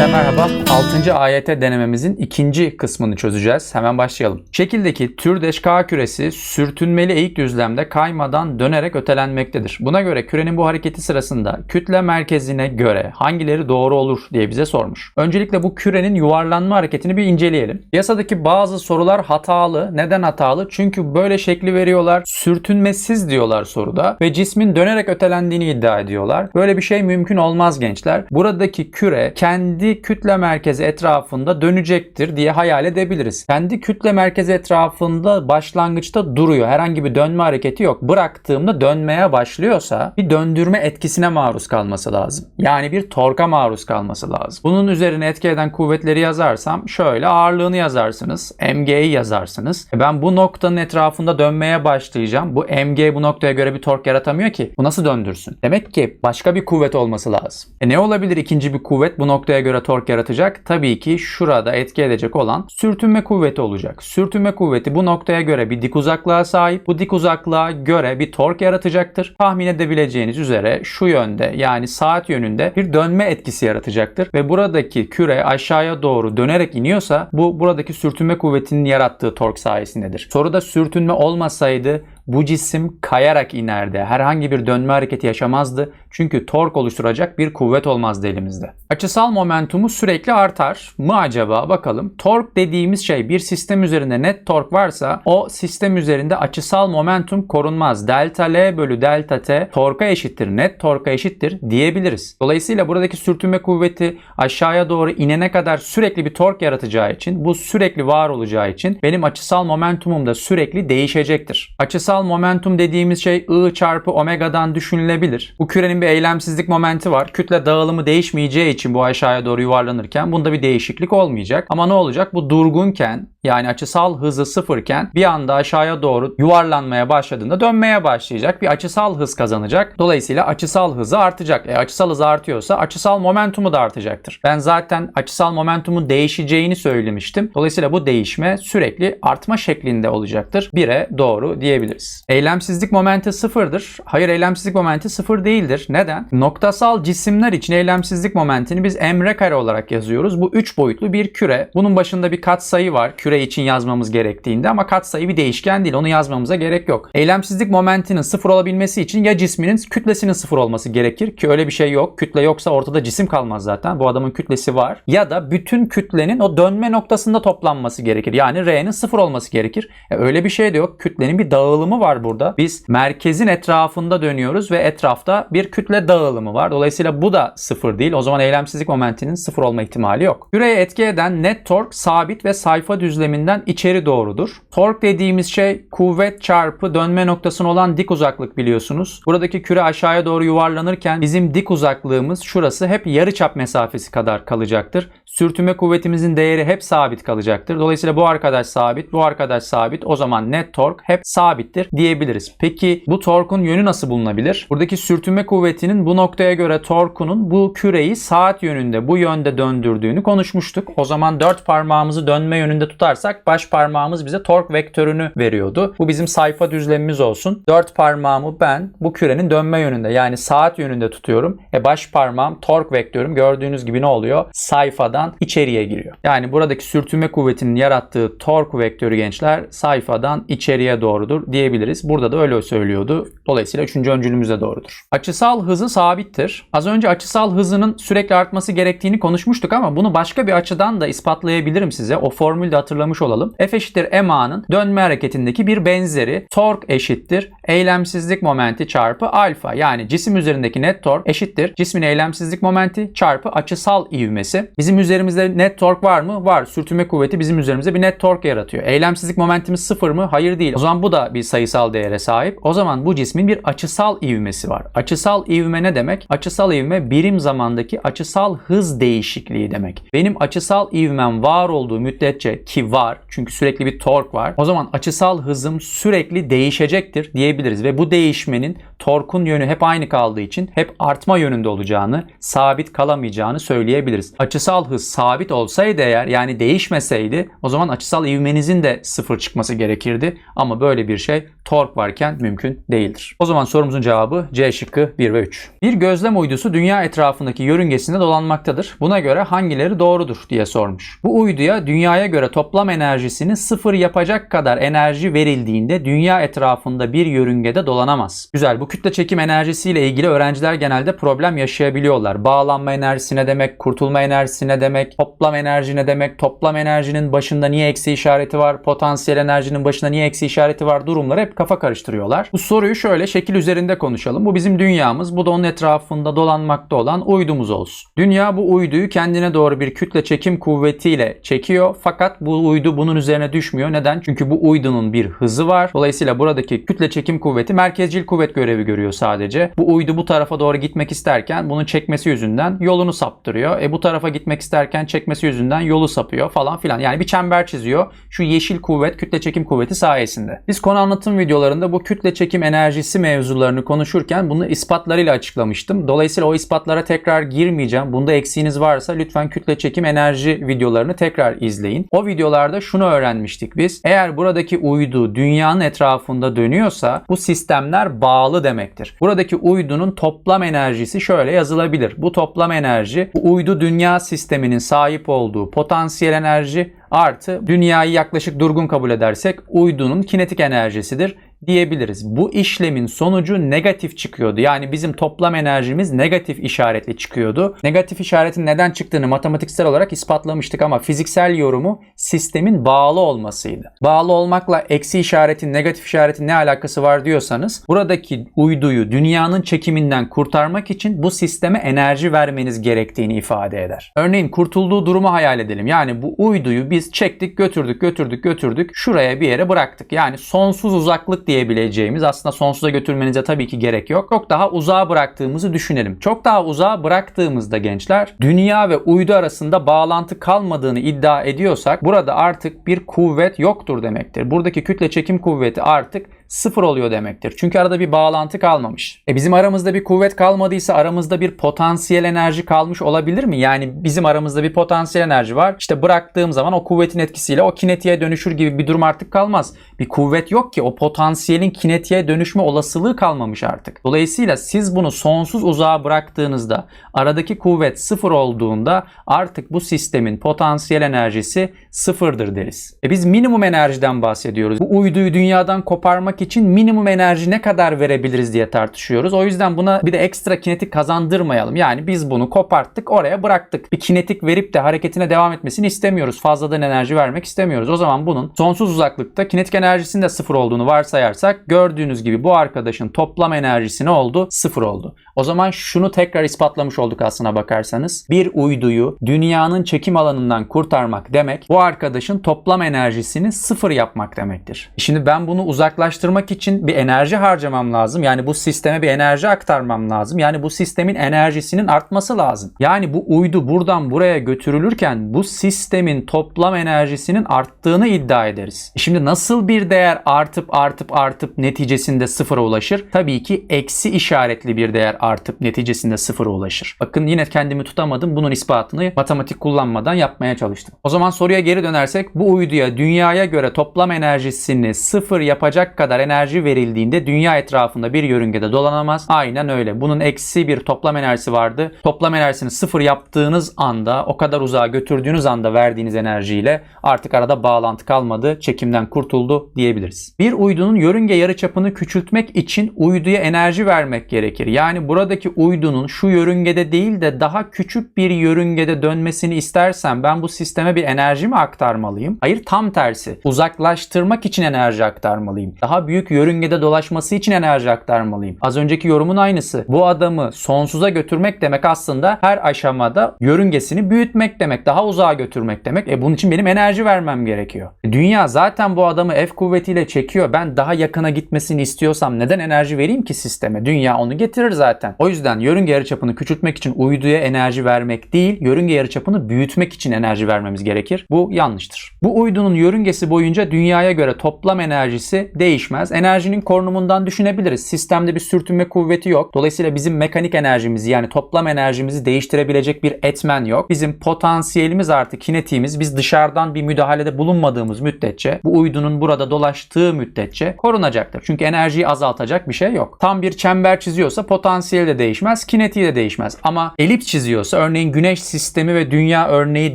Gençler merhaba. 6. AYT denememizin ikinci kısmını çözeceğiz. Hemen başlayalım. Şekildeki türdeş K küresi sürtünmeli eğik düzlemde kaymadan dönerek ötelenmektedir. Buna göre kürenin bu hareketi sırasında kütle merkezine göre hangileri doğru olur diye bize sormuş. Öncelikle bu kürenin yuvarlanma hareketini bir inceleyelim. Yasadaki bazı sorular hatalı. Neden hatalı? Çünkü böyle şekli veriyorlar. Sürtünmesiz diyorlar soruda ve cismin dönerek ötelendiğini iddia ediyorlar. Böyle bir şey mümkün olmaz gençler. Buradaki küre kendi kütle merkezi etrafında dönecektir diye hayal edebiliriz. Kendi kütle merkezi etrafında başlangıçta duruyor. Herhangi bir dönme hareketi yok. Bıraktığımda dönmeye başlıyorsa bir döndürme etkisine maruz kalması lazım. Yani bir torka maruz kalması lazım. Bunun üzerine etki eden kuvvetleri yazarsam şöyle ağırlığını yazarsınız. MG'yi yazarsınız. E Ben bu noktanın etrafında dönmeye başlayacağım. Bu MG bu noktaya göre bir tork yaratamıyor ki. Bu nasıl döndürsün? Demek ki başka bir kuvvet olması lazım. E ne olabilir ikinci bir kuvvet bu noktaya göre tork yaratacak? Tabii ki şurada etki edecek olan sürtünme kuvveti olacak. Sürtünme kuvveti bu noktaya göre bir dik uzaklığa sahip. Bu dik uzaklığa göre bir tork yaratacaktır. Tahmin edebileceğiniz üzere şu yönde yani saat yönünde bir dönme etkisi yaratacaktır. Ve buradaki küre aşağıya doğru dönerek iniyorsa bu buradaki sürtünme kuvvetinin yarattığı tork sayesindedir. Soruda sürtünme olmasaydı bu cisim kayarak inerdi. Herhangi bir dönme hareketi yaşamazdı. Çünkü tork oluşturacak bir kuvvet olmazdı elimizde. Açısal momentumu sürekli artar mı acaba? Bakalım. Tork dediğimiz şey bir sistem üzerinde net tork varsa o sistem üzerinde açısal momentum korunmaz. Delta L bölü delta T torka eşittir, net torka eşittir diyebiliriz. Dolayısıyla buradaki sürtünme kuvveti aşağıya doğru inene kadar sürekli bir tork yaratacağı için bu sürekli var olacağı için benim açısal momentumum da sürekli değişecektir. Açısal momentum dediğimiz şey I çarpı omega'dan düşünülebilir. Bu kürenin bir eylemsizlik momenti var. Kütle dağılımı değişmeyeceği için bu aşağıya doğru yuvarlanırken bunda bir değişiklik olmayacak. Ama ne olacak? Bu durgunken yani açısal hızı sıfırken bir anda aşağıya doğru yuvarlanmaya başladığında dönmeye başlayacak. Bir açısal hız kazanacak. Dolayısıyla açısal hızı artacak. E açısal hız artıyorsa açısal momentumu da artacaktır. Ben zaten açısal momentumun değişeceğini söylemiştim. Dolayısıyla bu değişme sürekli artma şeklinde olacaktır. 1'e doğru diyebiliriz. Eylemsizlik momenti sıfırdır. Hayır eylemsizlik momenti sıfır değildir. Neden? Noktasal cisimler için eylemsizlik momentini biz emre kare olarak yazıyoruz. Bu 3 boyutlu bir küre. Bunun başında bir katsayı var. Küre için yazmamız gerektiğinde ama katsayı bir değişken değil. Onu yazmamıza gerek yok. Eylemsizlik momentinin sıfır olabilmesi için ya cisminin kütlesinin sıfır olması gerekir ki öyle bir şey yok. Kütle yoksa ortada cisim kalmaz zaten. Bu adamın kütlesi var. Ya da bütün kütlenin o dönme noktasında toplanması gerekir. Yani R'nin sıfır olması gerekir. E öyle bir şey de yok. Kütlenin bir dağılımı var burada. Biz merkezin etrafında dönüyoruz ve etrafta bir kütle dağılımı var. Dolayısıyla bu da sıfır değil. O zaman eylemsizlik momentinin sıfır olma ihtimali yok. Küreye etki eden net tork sabit ve sayfa düzleminden içeri doğrudur. Tork dediğimiz şey kuvvet çarpı dönme noktasına olan dik uzaklık biliyorsunuz. Buradaki küre aşağıya doğru yuvarlanırken bizim dik uzaklığımız şurası hep yarıçap mesafesi kadar kalacaktır. Sürtünme kuvvetimizin değeri hep sabit kalacaktır. Dolayısıyla bu arkadaş sabit, bu arkadaş sabit. O zaman net tork hep sabittir diyebiliriz. Peki bu torkun yönü nasıl bulunabilir? Buradaki sürtünme kuvvetinin bu noktaya göre torkunun bu küreyi saat yönünde, bu yönde döndürdüğünü konuşmuştuk. O zaman dört parmağımızı dönme yönünde tutarsak baş parmağımız bize tork vektörünü veriyordu. Bu bizim sayfa düzlemimiz olsun. Dört parmağımı ben bu kürenin dönme yönünde yani saat yönünde tutuyorum. E baş parmağım tork vektörüm gördüğünüz gibi ne oluyor? Sayfadan içeriye giriyor. Yani buradaki sürtünme kuvvetinin yarattığı tork vektörü gençler sayfadan içeriye doğrudur diyebiliriz. Burada da öyle söylüyordu. Dolayısıyla üçüncü öncülümüz de doğrudur. Açısal hızı sabittir. Az önce açısal hızının sürekli artması gerektiğini konuşmuştuk ama bunu başka bir açıdan da ispatlayabilirim size. O formülde hatırlamış olalım. F eşittir MA'nın dönme hareketindeki bir benzeri tork eşittir eylemsizlik momenti çarpı alfa. Yani cisim üzerindeki net tork eşittir cismin eylemsizlik momenti çarpı açısal ivmesi. Bizim üzerimizde net tork var mı? Var. Sürtünme kuvveti bizim üzerimizde bir net tork yaratıyor. Eylemsizlik momentimiz sıfır mı? Hayır değil. O zaman bu da bir sayısal değere sahip. O zaman bu cismin bir açısal ivmesi var. Açısal ivme ne demek? Açısal ivme birim zamandaki açısal hız değişikliği demek. Benim açısal ivmem var olduğu müddetçe ki var çünkü sürekli bir tork var. O zaman açısal hızım sürekli değişecektir diyebiliriz ve bu değişmenin torkun yönü hep aynı kaldığı için hep artma yönünde olacağını, sabit kalamayacağını söyleyebiliriz. Açısal hız sabit olsaydı eğer yani değişmeseydi o zaman açısal ivmenizin de sıfır çıkması gerekirdi. Ama böyle bir şey tork varken mümkün değildir. O zaman sorumuzun cevabı C şıkkı 1 ve 3. Bir gözlem uydusu dünya etrafındaki yörüngesinde dolanmaktadır. Buna göre hangileri doğrudur diye sormuş. Bu uyduya dünyaya göre toplam enerjisini sıfır yapacak kadar enerji verildiğinde dünya etrafında bir yörüngede dolanamaz. Güzel bu kütle çekim enerjisiyle ilgili öğrenciler genelde problem yaşayabiliyorlar. Bağlanma enerjisi ne demek, kurtulma enerjisi ne demek, toplam enerji ne demek, toplam enerjinin başında niye eksi işareti var, potansiyel enerjinin başında niye eksi işareti var durumları hep kafa karıştırıyorlar. Bu soruyu şöyle şekil üzerinde konuşalım. Bu bizim dünyamız, bu da onun etrafında dolanmakta olan uydumuz olsun. Dünya bu uyduyu kendine doğru bir kütle çekim kuvvetiyle çekiyor fakat bu uydu bunun üzerine düşmüyor. Neden? Çünkü bu uydunun bir hızı var. Dolayısıyla buradaki kütle çekim kuvveti merkezcil kuvvet görevi görüyor sadece. Bu uydu bu tarafa doğru gitmek isterken bunun çekmesi yüzünden yolunu saptırıyor. E bu tarafa gitmek isterken çekmesi yüzünden yolu sapıyor falan filan. Yani bir çember çiziyor. Şu yeşil kuvvet kütle çekim kuvveti sayesinde. Biz konu anlatım videolarında bu kütle çekim enerjisi mevzularını konuşurken bunu ispatlarıyla açıklamıştım. Dolayısıyla o ispatlara tekrar girmeyeceğim. Bunda eksiğiniz varsa lütfen kütle çekim enerji videolarını tekrar izleyin. O videolarda şunu öğrenmiştik biz. Eğer buradaki uydu dünyanın etrafında dönüyorsa bu sistemler bağlı demektir. Buradaki uydunun toplam enerjisi şöyle yazılabilir. Bu toplam enerji bu uydu dünya sisteminin sahip olduğu potansiyel enerji artı dünyayı yaklaşık durgun kabul edersek uydunun kinetik enerjisidir diyebiliriz. Bu işlemin sonucu negatif çıkıyordu. Yani bizim toplam enerjimiz negatif işaretli çıkıyordu. Negatif işaretin neden çıktığını matematiksel olarak ispatlamıştık ama fiziksel yorumu sistemin bağlı olmasıydı. Bağlı olmakla eksi işaretin, negatif işaretin ne alakası var diyorsanız buradaki uyduyu dünyanın çekiminden kurtarmak için bu sisteme enerji vermeniz gerektiğini ifade eder. Örneğin kurtulduğu durumu hayal edelim. Yani bu uyduyu biz çektik, götürdük, götürdük, götürdük. Şuraya bir yere bıraktık. Yani sonsuz uzaklık diyebileceğimiz aslında sonsuza götürmenize tabii ki gerek yok. Çok daha uzağa bıraktığımızı düşünelim. Çok daha uzağa bıraktığımızda gençler dünya ve uydu arasında bağlantı kalmadığını iddia ediyorsak burada artık bir kuvvet yoktur demektir. Buradaki kütle çekim kuvveti artık sıfır oluyor demektir. Çünkü arada bir bağlantı kalmamış. E bizim aramızda bir kuvvet kalmadıysa aramızda bir potansiyel enerji kalmış olabilir mi? Yani bizim aramızda bir potansiyel enerji var. İşte bıraktığım zaman o kuvvetin etkisiyle o kinetiğe dönüşür gibi bir durum artık kalmaz. Bir kuvvet yok ki o potansiyelin kinetiğe dönüşme olasılığı kalmamış artık. Dolayısıyla siz bunu sonsuz uzağa bıraktığınızda aradaki kuvvet sıfır olduğunda artık bu sistemin potansiyel enerjisi sıfırdır deriz. E biz minimum enerjiden bahsediyoruz. Bu uyduyu dünyadan koparmak için minimum enerji ne kadar verebiliriz diye tartışıyoruz. O yüzden buna bir de ekstra kinetik kazandırmayalım. Yani biz bunu koparttık oraya bıraktık. Bir kinetik verip de hareketine devam etmesini istemiyoruz. Fazladan enerji vermek istemiyoruz. O zaman bunun sonsuz uzaklıkta kinetik enerjisinin de sıfır olduğunu varsayarsak gördüğünüz gibi bu arkadaşın toplam enerjisi ne oldu? Sıfır oldu. O zaman şunu tekrar ispatlamış olduk aslına bakarsanız. Bir uyduyu dünyanın çekim alanından kurtarmak demek bu arkadaşın toplam enerjisini sıfır yapmak demektir. Şimdi ben bunu uzaklaştırmak için bir enerji harcamam lazım. Yani bu sisteme bir enerji aktarmam lazım. Yani bu sistemin enerjisinin artması lazım. Yani bu uydu buradan buraya götürülürken bu sistemin toplam enerjisinin arttığını iddia ederiz. Şimdi nasıl bir değer artıp artıp artıp neticesinde sıfıra ulaşır? Tabii ki eksi işaretli bir değer artıp neticesinde sıfıra ulaşır. Bakın yine kendimi tutamadım. Bunun ispatını matematik kullanmadan yapmaya çalıştım. O zaman soruya geri dönersek bu uyduya dünyaya göre toplam enerjisini sıfır yapacak kadar enerji verildiğinde dünya etrafında bir yörüngede dolanamaz. Aynen öyle. Bunun eksi bir toplam enerjisi vardı. Toplam enerjisini sıfır yaptığınız anda o kadar uzağa götürdüğünüz anda verdiğiniz enerjiyle artık arada bağlantı kalmadı. Çekimden kurtuldu diyebiliriz. Bir uydunun yörünge yarıçapını küçültmek için uyduya enerji vermek gerekir. Yani buradaki uydunun şu yörüngede değil de daha küçük bir yörüngede dönmesini istersem ben bu sisteme bir enerji mi aktarmalıyım? Hayır tam tersi. Uzaklaştırmak için enerji aktarmalıyım. Daha büyük yörüngede dolaşması için enerji aktarmalıyım. Az önceki yorumun aynısı. Bu adamı sonsuza götürmek demek aslında her aşamada yörüngesini büyütmek demek. Daha uzağa götürmek demek. E bunun için benim enerji vermem gerekiyor. E, Dünya zaten bu adamı F kuvvetiyle çekiyor. Ben daha yakına gitmesini istiyorsam neden enerji vereyim ki sisteme? Dünya onu getirir zaten. O yüzden yörünge yarıçapını küçültmek için uyduya enerji vermek değil, yörünge yarıçapını büyütmek için enerji vermemiz gerekir. Bu yanlıştır. Bu uydunun yörüngesi boyunca dünyaya göre toplam enerjisi değişmez değişmez. Enerjinin korunumundan düşünebiliriz. Sistemde bir sürtünme kuvveti yok. Dolayısıyla bizim mekanik enerjimizi yani toplam enerjimizi değiştirebilecek bir etmen yok. Bizim potansiyelimiz artı kinetiğimiz biz dışarıdan bir müdahalede bulunmadığımız müddetçe bu uydunun burada dolaştığı müddetçe korunacaktır. Çünkü enerjiyi azaltacak bir şey yok. Tam bir çember çiziyorsa potansiyeli de değişmez, kinetiği de değişmez. Ama elips çiziyorsa örneğin güneş sistemi ve dünya örneği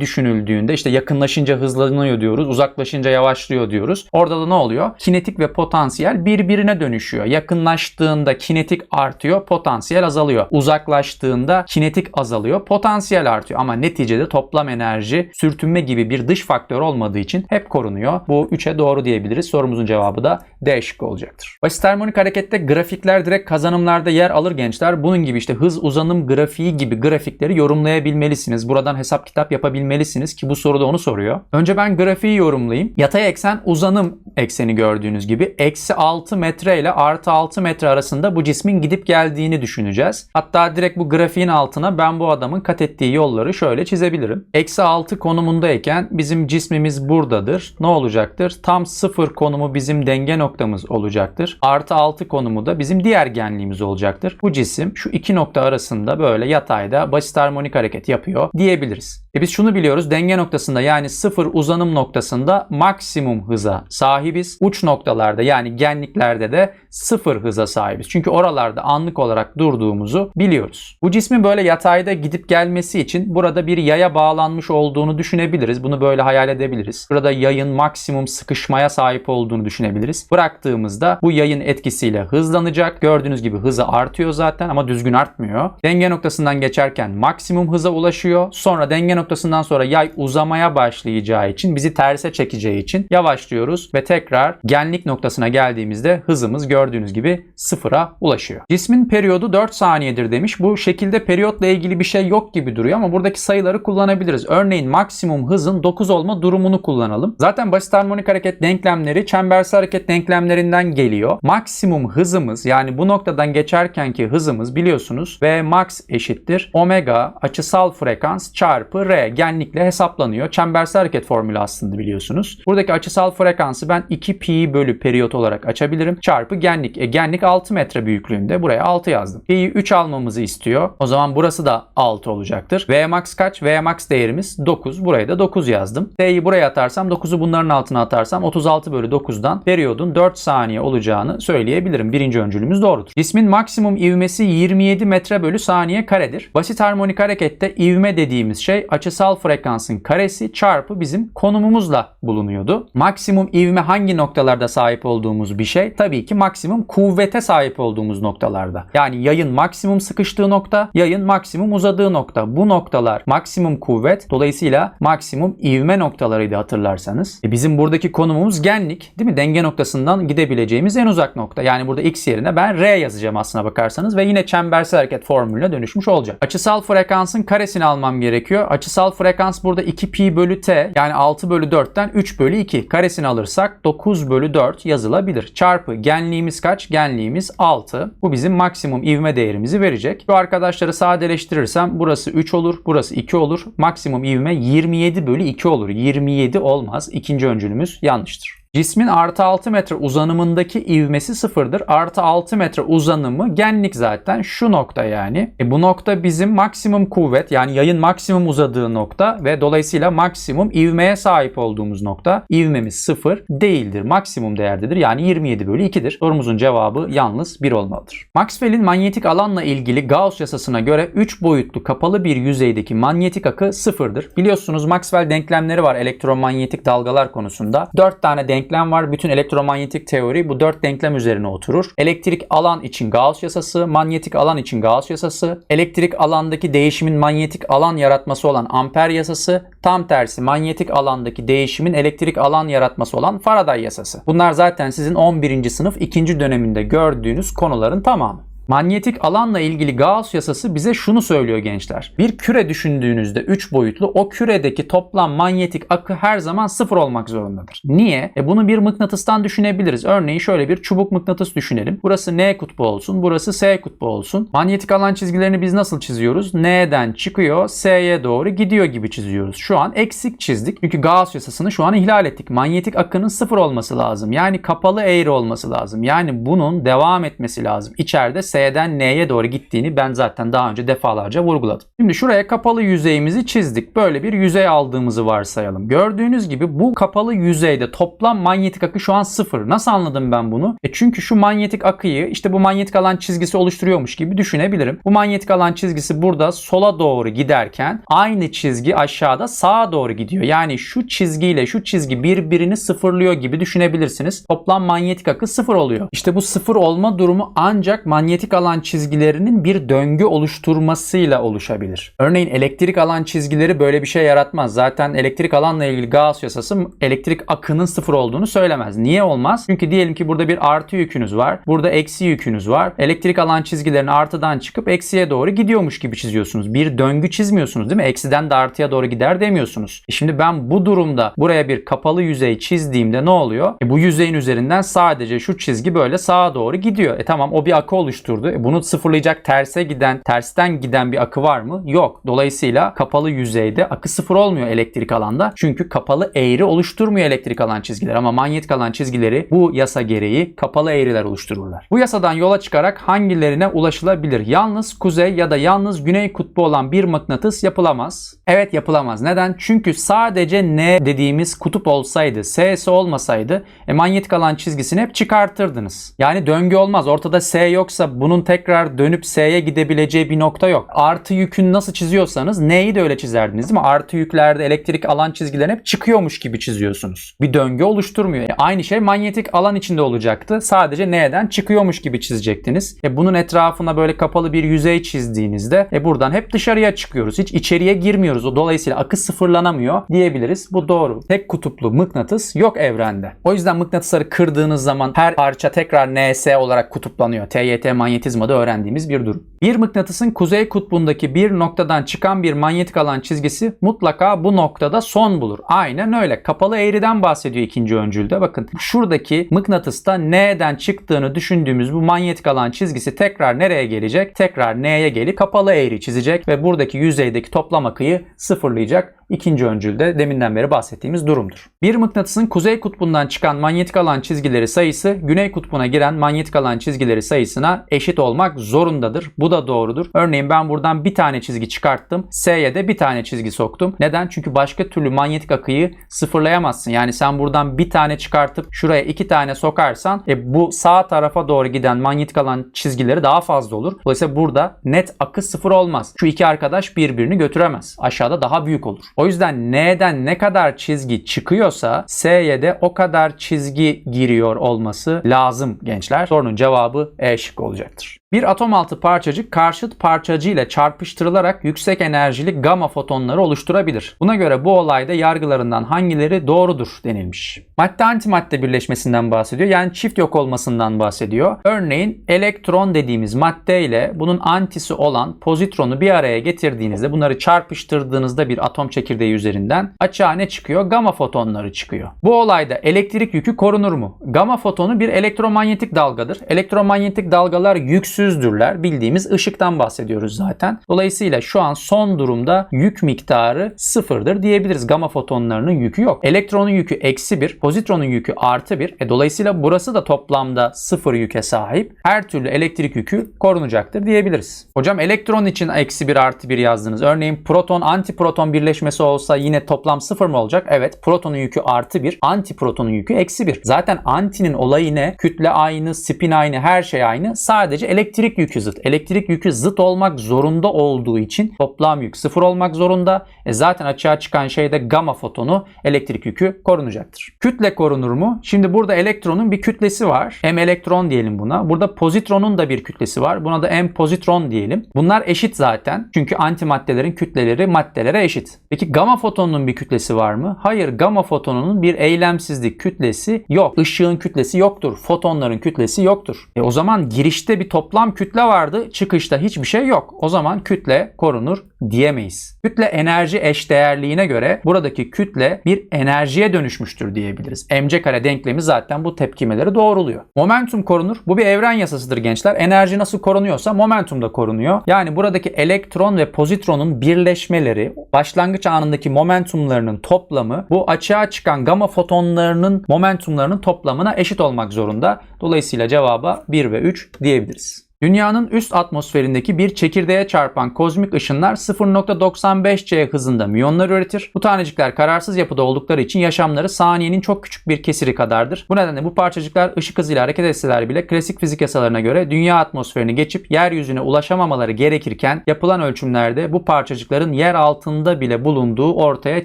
düşünüldüğünde işte yakınlaşınca hızlanıyor diyoruz, uzaklaşınca yavaşlıyor diyoruz. Orada da ne oluyor? Kinetik ve potansiyel birbirine dönüşüyor. Yakınlaştığında kinetik artıyor, potansiyel azalıyor. Uzaklaştığında kinetik azalıyor, potansiyel artıyor. Ama neticede toplam enerji sürtünme gibi bir dış faktör olmadığı için hep korunuyor. Bu 3'e doğru diyebiliriz. Sorumuzun cevabı da D şıkkı olacaktır. Basit harmonik harekette grafikler direkt kazanımlarda yer alır gençler. Bunun gibi işte hız uzanım grafiği gibi grafikleri yorumlayabilmelisiniz. Buradan hesap kitap yapabilmelisiniz ki bu soruda onu soruyor. Önce ben grafiği yorumlayayım. Yatay eksen uzanım ekseni gördüğünüz gibi. Eksi 6 metre ile artı 6 metre arasında bu cismin gidip geldiğini düşüneceğiz. Hatta direkt bu grafiğin altına ben bu adamın kat ettiği yolları şöyle çizebilirim. Eksi 6 konumundayken bizim cismimiz buradadır. Ne olacaktır? Tam 0 konumu bizim denge noktamız olacaktır. Artı 6 konumu da bizim diğer genliğimiz olacaktır. Bu cisim şu iki nokta arasında böyle yatayda basit harmonik hareket yapıyor diyebiliriz. E biz şunu biliyoruz. Denge noktasında yani 0 uzanım noktasında maksimum hıza sahibiz. Uç noktalarda yani genliklerde de 0 hıza sahibiz. Çünkü oralarda anlık olarak durduğumuzu biliyoruz. Bu cismin böyle yatayda gidip gelmesi için burada bir yaya bağlanmış olduğunu düşünebiliriz. Bunu böyle hayal edebiliriz. Burada yayın maksimum sıkışmaya sahip olduğunu düşünebiliriz. Bıraktığımızda bu yayın etkisiyle hızlanacak. Gördüğünüz gibi hızı artıyor zaten ama düzgün artmıyor. Denge noktasından geçerken maksimum hıza ulaşıyor. Sonra denge noktasından sonra yay uzamaya başlayacağı için bizi terse çekeceği için yavaşlıyoruz ve tekrar genlik noktasına geldiğimizde hızımız gördüğünüz gibi sıfıra ulaşıyor. Cismin periyodu 4 saniyedir demiş. Bu şekilde periyotla ilgili bir şey yok gibi duruyor ama buradaki sayıları kullanabiliriz. Örneğin maksimum hızın 9 olma durumunu kullanalım. Zaten basit harmonik hareket denklemleri çembersel hareket denklemlerinden geliyor. Maksimum hızımız yani bu noktadan geçerkenki hızımız biliyorsunuz V max eşittir omega açısal frekans çarpı R genlikle hesaplanıyor. Çembersel hareket formülü aslında biliyorsunuz. Buradaki açısal frekansı ben 2 pi bölü periyot olarak açabilirim. Çarpı genlik. E, genlik 6 metre büyüklüğünde. Buraya 6 yazdım. Pi'yi 3 almamızı istiyor. O zaman burası da 6 olacaktır. V max kaç? V max değerimiz 9. Buraya da 9 yazdım. T'yi buraya atarsam 9'u bunların altına atarsam 36 bölü 9'dan periyodun 4 saniye olacağını söyleyebilirim. Birinci öncülümüz doğrudur. Cismin maksimum ivmesi 27 metre bölü saniye karedir. Basit harmonik harekette ivme dediğimiz şey açısal frekansın karesi çarpı bizim konumumuzla bulunuyordu. Maksimum ivme hangi noktalarda sahip olduğumuz bir şey? Tabii ki maksimum kuvvete sahip olduğumuz noktalarda. Yani yayın maksimum sıkıştığı nokta, yayın maksimum uzadığı nokta. Bu noktalar maksimum kuvvet. Dolayısıyla maksimum ivme noktalarıydı hatırlarsanız. E bizim buradaki konumumuz genlik değil mi? Denge noktasından gidebileceğimiz en uzak nokta. Yani burada x yerine ben r yazacağım aslına bakarsanız ve yine çembersel hareket formülüne dönüşmüş olacak. Açısal frekansın karesini almam gerekiyor. Açısal frekans burada 2 pi bölü t yani 6 bölü 4'ten 3 bölü 2. Karesini alırsak 9 bölü 4 yazılabilir. Çarpı genliğimiz kaç? Genliğimiz 6. Bu bizim maksimum ivme değerimizi verecek. Bu arkadaşları sadeleştirirsem burası 3 olur, burası 2 olur. Maksimum ivme 27 bölü 2 olur. 27 olmaz. İkinci öncülümüz yanlıştır. Cismin artı 6 metre uzanımındaki ivmesi sıfırdır. Artı 6 metre uzanımı genlik zaten şu nokta yani. E bu nokta bizim maksimum kuvvet yani yayın maksimum uzadığı nokta ve dolayısıyla maksimum ivmeye sahip olduğumuz nokta. İvmemiz sıfır değildir. Maksimum değerdedir. Yani 27 bölü 2'dir. Sorumuzun cevabı yalnız 1 olmalıdır. Maxwell'in manyetik alanla ilgili Gauss yasasına göre 3 boyutlu kapalı bir yüzeydeki manyetik akı sıfırdır. Biliyorsunuz Maxwell denklemleri var elektromanyetik dalgalar konusunda. 4 tane denk denklem var. Bütün elektromanyetik teori bu dört denklem üzerine oturur. Elektrik alan için Gauss yasası, manyetik alan için Gauss yasası, elektrik alandaki değişimin manyetik alan yaratması olan Amper yasası, tam tersi manyetik alandaki değişimin elektrik alan yaratması olan Faraday yasası. Bunlar zaten sizin 11. sınıf 2. döneminde gördüğünüz konuların tamamı. Manyetik alanla ilgili Gauss yasası bize şunu söylüyor gençler. Bir küre düşündüğünüzde 3 boyutlu o küredeki toplam manyetik akı her zaman sıfır olmak zorundadır. Niye? E bunu bir mıknatıstan düşünebiliriz. Örneğin şöyle bir çubuk mıknatıs düşünelim. Burası N kutbu olsun, burası S kutbu olsun. Manyetik alan çizgilerini biz nasıl çiziyoruz? N'den çıkıyor, S'ye doğru gidiyor gibi çiziyoruz. Şu an eksik çizdik. Çünkü Gauss yasasını şu an ihlal ettik. Manyetik akının sıfır olması lazım. Yani kapalı eğri olması lazım. Yani bunun devam etmesi lazım. İçeride S'den N'ye doğru gittiğini ben zaten daha önce defalarca vurguladım. Şimdi şuraya kapalı yüzeyimizi çizdik. Böyle bir yüzey aldığımızı varsayalım. Gördüğünüz gibi bu kapalı yüzeyde toplam manyetik akı şu an sıfır. Nasıl anladım ben bunu? E çünkü şu manyetik akıyı işte bu manyetik alan çizgisi oluşturuyormuş gibi düşünebilirim. Bu manyetik alan çizgisi burada sola doğru giderken aynı çizgi aşağıda sağa doğru gidiyor. Yani şu çizgiyle şu çizgi birbirini sıfırlıyor gibi düşünebilirsiniz. Toplam manyetik akı sıfır oluyor. İşte bu sıfır olma durumu ancak manyetik alan çizgilerinin bir döngü oluşturmasıyla oluşabilir. Örneğin elektrik alan çizgileri böyle bir şey yaratmaz. Zaten elektrik alanla ilgili Gauss yasası elektrik akının sıfır olduğunu söylemez. Niye olmaz? Çünkü diyelim ki burada bir artı yükünüz var. Burada eksi yükünüz var. Elektrik alan çizgilerini artıdan çıkıp eksiye doğru gidiyormuş gibi çiziyorsunuz. Bir döngü çizmiyorsunuz değil mi? Eksiden de artıya doğru gider demiyorsunuz. E şimdi ben bu durumda buraya bir kapalı yüzey çizdiğimde ne oluyor? E bu yüzeyin üzerinden sadece şu çizgi böyle sağa doğru gidiyor. E tamam o bir akı oluşturdu. E bunu sıfırlayacak terse giden, tersten giden bir akı var mı? Yok. Dolayısıyla kapalı yüzeyde akı sıfır olmuyor elektrik alanda. Çünkü kapalı eğri oluşturmuyor elektrik alan çizgiler ama manyetik alan çizgileri bu yasa gereği kapalı eğriler oluştururlar. Bu yasadan yola çıkarak hangilerine ulaşılabilir? Yalnız kuzey ya da yalnız güney kutbu olan bir mıknatıs yapılamaz. Evet yapılamaz. Neden? Çünkü sadece N dediğimiz kutup olsaydı, S'si olmasaydı e, manyetik alan çizgisini hep çıkartırdınız. Yani döngü olmaz. Ortada S yoksa bunun tekrar dönüp S'ye gidebileceği bir nokta yok. Artı yükün nasıl çiziyorsanız N'yi de öyle çizerdiniz değil mi? Artı yüklerde elektrik alan çizgileri hep çıkıyormuş gibi çiziyorsunuz. Bir döngü oluşturmuyor. E, aynı şey manyetik alan içinde olacaktı. Sadece N'den çıkıyormuş gibi çizecektiniz. E, bunun etrafına böyle kapalı bir yüzey çizdiğinizde e, buradan hep dışarıya çıkıyoruz. Hiç içeriye girmiyoruz. O Dolayısıyla akı sıfırlanamıyor diyebiliriz. Bu doğru. Tek kutuplu mıknatıs yok evrende. O yüzden mıknatısları kırdığınız zaman her parça tekrar NS olarak kutuplanıyor. TYT manyetizmada öğrendiğimiz bir durum. Bir mıknatısın kuzey kutbundaki bir noktadan çıkan bir manyetik alan çizgisi mutlaka bu noktada son bulur. Aynen öyle. Kapalı eğriden bahsediyor ikinci öncülde. Bakın şuradaki mıknatısta N'den çıktığını düşündüğümüz bu manyetik alan çizgisi tekrar nereye gelecek? Tekrar N'ye gelip kapalı eğri çizecek ve buradaki yüzeydeki toplam akıyı sıfırlayacak. İkinci öncülde deminden beri bahsettiğimiz durumdur. Bir mıknatısın kuzey kutbundan çıkan manyetik alan çizgileri sayısı güney kutbuna giren manyetik alan çizgileri sayısına eşit olmak zorundadır. Bu da doğrudur. Örneğin ben buradan bir tane çizgi çıkarttım. S'ye de bir tane çizgi soktum. Neden? Çünkü başka türlü manyetik akıyı sıfırlayamazsın. Yani sen buradan bir tane çıkartıp şuraya iki tane sokarsan e, bu sağ tarafa doğru giden manyetik alan çizgileri daha fazla olur. Dolayısıyla burada net akı sıfır olmaz. Şu iki arkadaş birbirini götüremez. Aşağıda daha büyük olur. O yüzden N'den ne kadar çizgi çıkıyorsa S'ye de o kadar çizgi giriyor olması lazım gençler. Sorunun cevabı E şıkkı olacaktır. Bir atom altı parçacık karşıt parçacı ile çarpıştırılarak yüksek enerjili gamma fotonları oluşturabilir. Buna göre bu olayda yargılarından hangileri doğrudur denilmiş. Madde antimadde birleşmesinden bahsediyor. Yani çift yok olmasından bahsediyor. Örneğin elektron dediğimiz madde ile bunun antisi olan pozitronu bir araya getirdiğinizde bunları çarpıştırdığınızda bir atom çekirdeği üzerinden açığa ne çıkıyor? Gamma fotonları çıkıyor. Bu olayda elektrik yükü korunur mu? Gamma fotonu bir elektromanyetik dalgadır. Elektromanyetik dalgalar yüksüzdürler. Bildiğimiz ışıktan bahsediyoruz zaten. Dolayısıyla şu an son durumda yük miktarı sıfırdır diyebiliriz. Gamma fotonlarının yükü yok. Elektronun yükü eksi bir, pozitronun yükü artı bir. E, dolayısıyla burası da toplamda sıfır yüke sahip. Her türlü elektrik yükü korunacaktır diyebiliriz. Hocam elektron için eksi bir artı bir yazdınız. Örneğin proton antiproton birleşmesi olsa yine toplam sıfır mı olacak? Evet. Protonun yükü artı bir, antiprotonun yükü eksi bir. Zaten antinin olayı ne? Kütle aynı, spin aynı, her şey aynı. Sadece elektrik yükü zıt. Elektrik yükü zıt olmak zorunda olduğu için toplam yük sıfır olmak zorunda. E zaten açığa çıkan şeyde gamma fotonu elektrik yükü korunacaktır. Kütle korunur mu? Şimdi burada elektronun bir kütlesi var. M elektron diyelim buna. Burada pozitronun da bir kütlesi var. Buna da M pozitron diyelim. Bunlar eşit zaten. Çünkü antimaddelerin kütleleri maddelere eşit. Peki gamma fotonunun bir kütlesi var mı? Hayır, gamma fotonunun bir eylemsizlik kütlesi yok. Işığın kütlesi yoktur. Fotonların kütlesi yoktur. E o zaman girişte bir toplam toplam kütle vardı. Çıkışta hiçbir şey yok. O zaman kütle korunur diyemeyiz. Kütle enerji eşdeğerliğine göre buradaki kütle bir enerjiye dönüşmüştür diyebiliriz. mc kare denklemi zaten bu tepkimeleri doğruluyor. Momentum korunur. Bu bir evren yasasıdır gençler. Enerji nasıl korunuyorsa momentum da korunuyor. Yani buradaki elektron ve pozitronun birleşmeleri, başlangıç anındaki momentumlarının toplamı bu açığa çıkan gama fotonlarının momentumlarının toplamına eşit olmak zorunda. Dolayısıyla cevaba 1 ve 3 diyebiliriz. Dünyanın üst atmosferindeki bir çekirdeğe çarpan kozmik ışınlar 0.95C hızında miyonlar üretir. Bu tanecikler kararsız yapıda oldukları için yaşamları saniyenin çok küçük bir kesiri kadardır. Bu nedenle bu parçacıklar ışık hızıyla hareket etseler bile klasik fizik yasalarına göre dünya atmosferini geçip yeryüzüne ulaşamamaları gerekirken yapılan ölçümlerde bu parçacıkların yer altında bile bulunduğu ortaya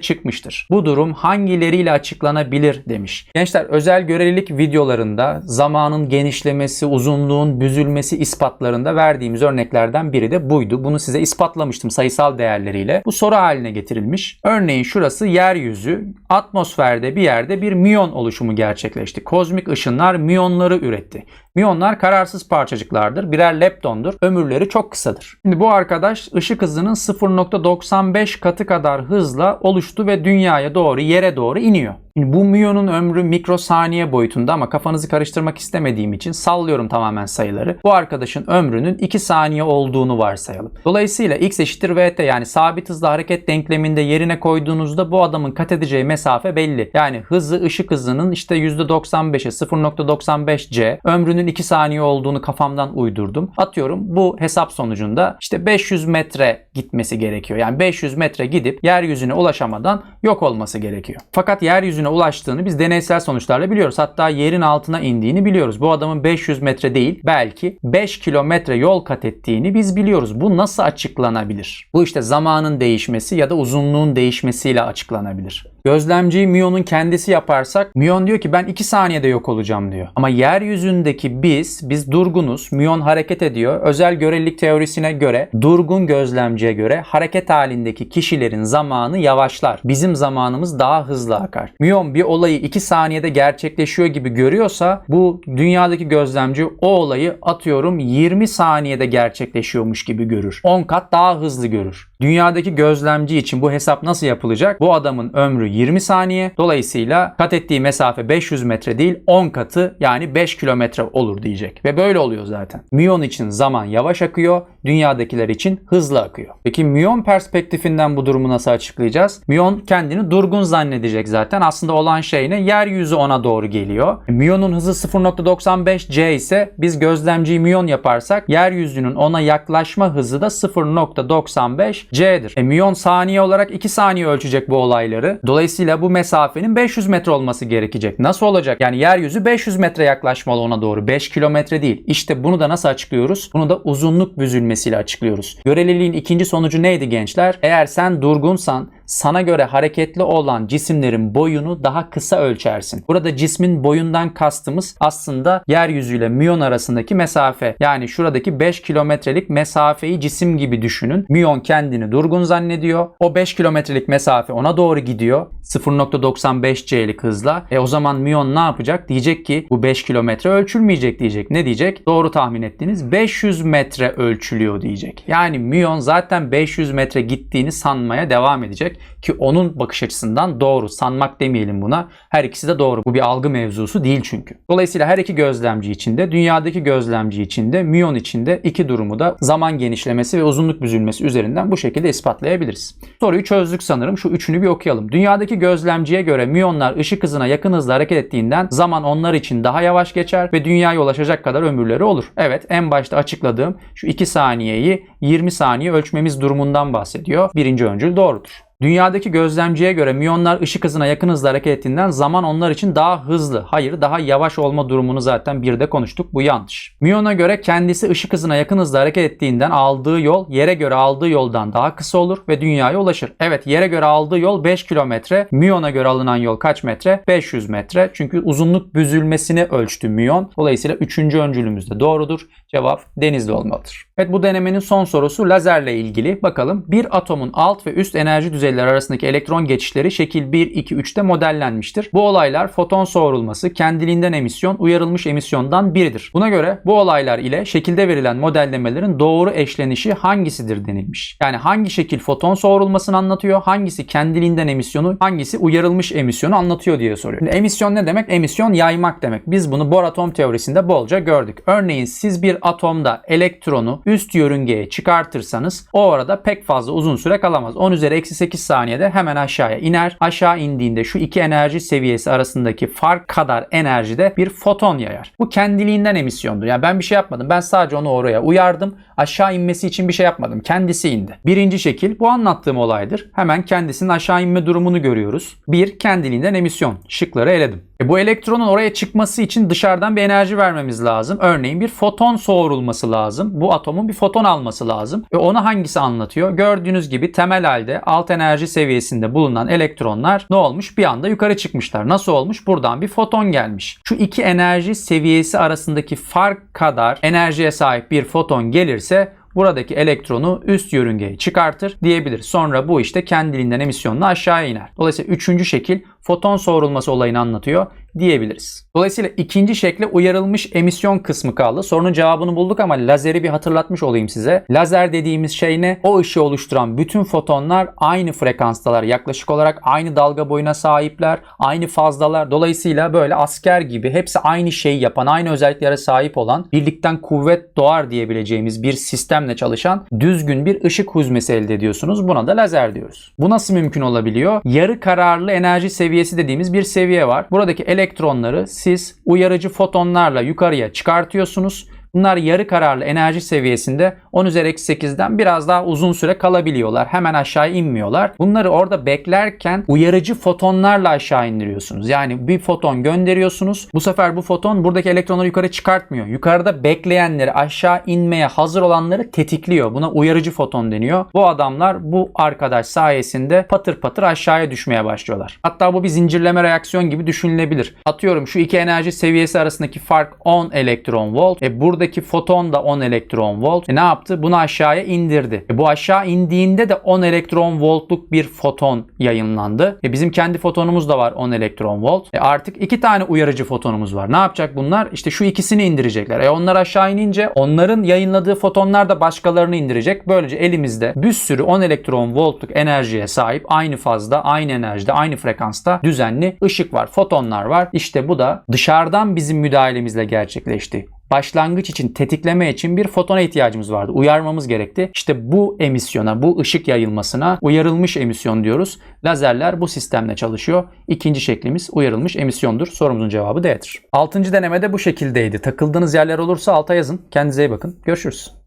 çıkmıştır. Bu durum hangileriyle açıklanabilir demiş. Gençler özel görelilik videolarında zamanın genişlemesi, uzunluğun büzülmesi ispatlarında verdiğimiz örneklerden biri de buydu. Bunu size ispatlamıştım sayısal değerleriyle. Bu soru haline getirilmiş. Örneğin şurası yeryüzü. Atmosferde bir yerde bir miyon oluşumu gerçekleşti. Kozmik ışınlar miyonları üretti. Miyonlar kararsız parçacıklardır. Birer leptondur. Ömürleri çok kısadır. Şimdi bu arkadaş ışık hızının 0.95 katı kadar hızla oluştu ve dünyaya doğru, yere doğru iniyor. Şimdi bu miyonun ömrü mikrosaniye boyutunda ama kafanızı karıştırmak istemediğim için sallıyorum tamamen sayıları. Bu arkadaşın ömrünün 2 saniye olduğunu varsayalım. Dolayısıyla x eşittir vt yani sabit hızlı hareket denkleminde yerine koyduğunuzda bu adamın kat edeceği mesafe belli. Yani hızı ışık hızının işte %95'e 0.95c ömrünün 2 saniye olduğunu kafamdan uydurdum. Atıyorum bu hesap sonucunda işte 500 metre gitmesi gerekiyor. Yani 500 metre gidip yeryüzüne ulaşamadan yok olması gerekiyor. Fakat yeryüzüne ulaştığını biz deneysel sonuçlarla biliyoruz. Hatta yerin altına indiğini biliyoruz. Bu adamın 500 metre değil belki 5 kilometre yol kat ettiğini biz biliyoruz. Bu nasıl açıklanabilir? Bu işte zamanın değişmesi ya da uzunluğun değişmesiyle açıklanabilir. Gözlemciyi Mion'un kendisi yaparsak Mion diyor ki ben 2 saniyede yok olacağım diyor. Ama yeryüzündeki biz, biz durgunuz. Mion hareket ediyor. Özel görelilik teorisine göre, durgun gözlemciye göre hareket halindeki kişilerin zamanı yavaşlar. Bizim zamanımız daha hızlı akar. Mion bir olayı 2 saniyede gerçekleşiyor gibi görüyorsa bu dünyadaki gözlemci o olayı atıyorum 20 saniyede gerçekleşiyormuş gibi görür. 10 kat daha hızlı görür. Dünyadaki gözlemci için bu hesap nasıl yapılacak? Bu adamın ömrü 20 saniye. Dolayısıyla kat ettiği mesafe 500 metre değil 10 katı yani 5 kilometre olur diyecek. Ve böyle oluyor zaten. Miyon için zaman yavaş akıyor. Dünyadakiler için hızlı akıyor. Peki Miyon perspektifinden bu durumu nasıl açıklayacağız? Miyon kendini durgun zannedecek zaten. Aslında olan şey ne? Yeryüzü ona doğru geliyor. Miyonun hızı 0.95 c ise biz gözlemciyi Miyon yaparsak yeryüzünün ona yaklaşma hızı da 0.95 c'dir. E, Miyon saniye olarak 2 saniye ölçecek bu olayları. Dolayısıyla bu mesafenin 500 metre olması gerekecek. Nasıl olacak? Yani yeryüzü 500 metre yaklaşmalı ona doğru. 5 kilometre değil. İşte bunu da nasıl açıklıyoruz? Bunu da uzunluk büzülmesiyle açıklıyoruz. Göreliliğin ikinci sonucu neydi gençler? Eğer sen durgunsan sana göre hareketli olan cisimlerin boyunu daha kısa ölçersin. Burada cismin boyundan kastımız aslında yeryüzüyle Miyon arasındaki mesafe. Yani şuradaki 5 kilometrelik mesafeyi cisim gibi düşünün. Miyon kendini durgun zannediyor. O 5 kilometrelik mesafe ona doğru gidiyor. 0.95 c'lik hızla. E o zaman Miyon ne yapacak? Diyecek ki bu 5 kilometre ölçülmeyecek diyecek. Ne diyecek? Doğru tahmin ettiğiniz 500 metre ölçülüyor diyecek. Yani Miyon zaten 500 metre gittiğini sanmaya devam edecek ki onun bakış açısından doğru. Sanmak demeyelim buna. Her ikisi de doğru. Bu bir algı mevzusu değil çünkü. Dolayısıyla her iki gözlemci için de dünyadaki gözlemci için de Miyon için de iki durumu da zaman genişlemesi ve uzunluk büzülmesi üzerinden bu şekilde ispatlayabiliriz. Soruyu çözdük sanırım. Şu üçünü bir okuyalım. Dünyadaki gözlemciye göre miyonlar ışık hızına yakın hızla hareket ettiğinden zaman onlar için daha yavaş geçer ve dünyaya ulaşacak kadar ömürleri olur. Evet en başta açıkladığım şu 2 saniyeyi 20 saniye ölçmemiz durumundan bahsediyor. Birinci öncül doğrudur. Dünyadaki gözlemciye göre miyonlar ışık hızına yakın hızla hareket ettiğinden zaman onlar için daha hızlı, hayır daha yavaş olma durumunu zaten bir de konuştuk. Bu yanlış. Miyona göre kendisi ışık hızına yakın hızla hareket ettiğinden aldığı yol yere göre aldığı yoldan daha kısa olur ve dünyaya ulaşır. Evet yere göre aldığı yol 5 kilometre. Miyona göre alınan yol kaç metre? 500 metre. Çünkü uzunluk büzülmesini ölçtü miyon. Dolayısıyla 3. öncülümüz de doğrudur. Cevap denizli olmalıdır. Evet bu denemenin son sorusu lazerle ilgili. Bakalım bir atomun alt ve üst enerji düzeyleri yüzeyler arasındaki elektron geçişleri şekil 1, 2, 3'te modellenmiştir. Bu olaylar foton soğurulması, kendiliğinden emisyon, uyarılmış emisyondan biridir. Buna göre bu olaylar ile şekilde verilen modellemelerin doğru eşlenişi hangisidir denilmiş. Yani hangi şekil foton soğurulmasını anlatıyor, hangisi kendiliğinden emisyonu, hangisi uyarılmış emisyonu anlatıyor diye soruyor. Şimdi emisyon ne demek? Emisyon yaymak demek. Biz bunu Bohr atom teorisinde bolca gördük. Örneğin siz bir atomda elektronu üst yörüngeye çıkartırsanız o orada pek fazla uzun süre kalamaz. 10 üzeri eksi 8 saniyede hemen aşağıya iner. Aşağı indiğinde şu iki enerji seviyesi arasındaki fark kadar enerjide bir foton yayar. Bu kendiliğinden emisyondur. Yani ben bir şey yapmadım. Ben sadece onu oraya uyardım. Aşağı inmesi için bir şey yapmadım. Kendisi indi. Birinci şekil bu anlattığım olaydır. Hemen kendisinin aşağı inme durumunu görüyoruz. Bir kendiliğinden emisyon. Şıkları eledim. E bu elektronun oraya çıkması için dışarıdan bir enerji vermemiz lazım. Örneğin bir foton soğurulması lazım. Bu atomun bir foton alması lazım. Ve onu hangisi anlatıyor? Gördüğünüz gibi temel halde alt enerji seviyesinde bulunan elektronlar ne olmuş? Bir anda yukarı çıkmışlar. Nasıl olmuş? Buradan bir foton gelmiş. Şu iki enerji seviyesi arasındaki fark kadar enerjiye sahip bir foton gelirse buradaki elektronu üst yörüngeye çıkartır diyebilir. Sonra bu işte kendiliğinden emisyonla aşağıya iner. Dolayısıyla üçüncü şekil foton soğurulması olayını anlatıyor diyebiliriz. Dolayısıyla ikinci şekle uyarılmış emisyon kısmı kaldı. Sorunun cevabını bulduk ama lazeri bir hatırlatmış olayım size. Lazer dediğimiz şey ne? O ışığı oluşturan bütün fotonlar aynı frekanstalar. Yaklaşık olarak aynı dalga boyuna sahipler, aynı fazlalar. Dolayısıyla böyle asker gibi hepsi aynı şeyi yapan, aynı özelliklere sahip olan, birlikten kuvvet doğar diyebileceğimiz bir sistemle çalışan düzgün bir ışık huzmesi elde ediyorsunuz. Buna da lazer diyoruz. Bu nasıl mümkün olabiliyor? Yarı kararlı enerji seviyesi dediğimiz bir seviye var. Buradaki elektronları siz uyarıcı fotonlarla yukarıya çıkartıyorsunuz. Bunlar yarı kararlı enerji seviyesinde 10 üzeri eksi 8'den biraz daha uzun süre kalabiliyorlar. Hemen aşağı inmiyorlar. Bunları orada beklerken uyarıcı fotonlarla aşağı indiriyorsunuz. Yani bir foton gönderiyorsunuz. Bu sefer bu foton buradaki elektronları yukarı çıkartmıyor. Yukarıda bekleyenleri aşağı inmeye hazır olanları tetikliyor. Buna uyarıcı foton deniyor. Bu adamlar bu arkadaş sayesinde patır patır aşağıya düşmeye başlıyorlar. Hatta bu bir zincirleme reaksiyon gibi düşünülebilir. Atıyorum şu iki enerji seviyesi arasındaki fark 10 elektron volt. E burada buradaki foton da 10 elektron volt. E ne yaptı? Bunu aşağıya indirdi. E bu aşağı indiğinde de 10 elektron voltluk bir foton yayınlandı. E bizim kendi fotonumuz da var 10 elektron volt. E artık iki tane uyarıcı fotonumuz var. Ne yapacak bunlar? İşte şu ikisini indirecekler. E onlar aşağı inince onların yayınladığı fotonlar da başkalarını indirecek. Böylece elimizde bir sürü 10 elektron voltluk enerjiye sahip aynı fazda, aynı enerjide, aynı frekansta düzenli ışık var. Fotonlar var. İşte bu da dışarıdan bizim müdahalemizle gerçekleşti başlangıç için, tetikleme için bir fotona ihtiyacımız vardı. Uyarmamız gerekti. İşte bu emisyona, bu ışık yayılmasına uyarılmış emisyon diyoruz. Lazerler bu sistemle çalışıyor. İkinci şeklimiz uyarılmış emisyondur. Sorumuzun cevabı D'dir. Altıncı denemede bu şekildeydi. Takıldığınız yerler olursa alta yazın. Kendinize iyi bakın. Görüşürüz.